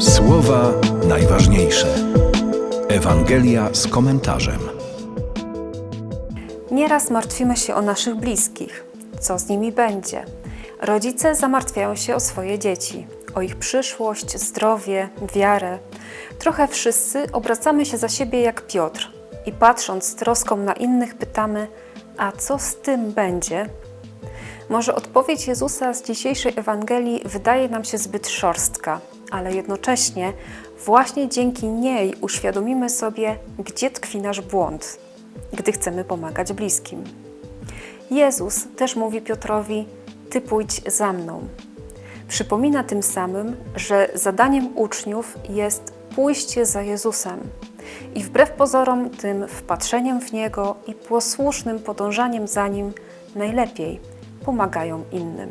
Słowa najważniejsze. Ewangelia z komentarzem. Nieraz martwimy się o naszych bliskich, co z nimi będzie. Rodzice zamartwiają się o swoje dzieci, o ich przyszłość, zdrowie, wiarę. Trochę wszyscy obracamy się za siebie jak Piotr i patrząc z troską na innych pytamy: A co z tym będzie? Może odpowiedź Jezusa z dzisiejszej Ewangelii wydaje nam się zbyt szorstka, ale jednocześnie właśnie dzięki niej uświadomimy sobie, gdzie tkwi nasz błąd, gdy chcemy pomagać bliskim. Jezus też mówi Piotrowi: Ty pójdź za mną. Przypomina tym samym, że zadaniem uczniów jest pójście za Jezusem i wbrew pozorom tym wpatrzeniem w Niego i posłusznym podążaniem za Nim najlepiej pomagają innym.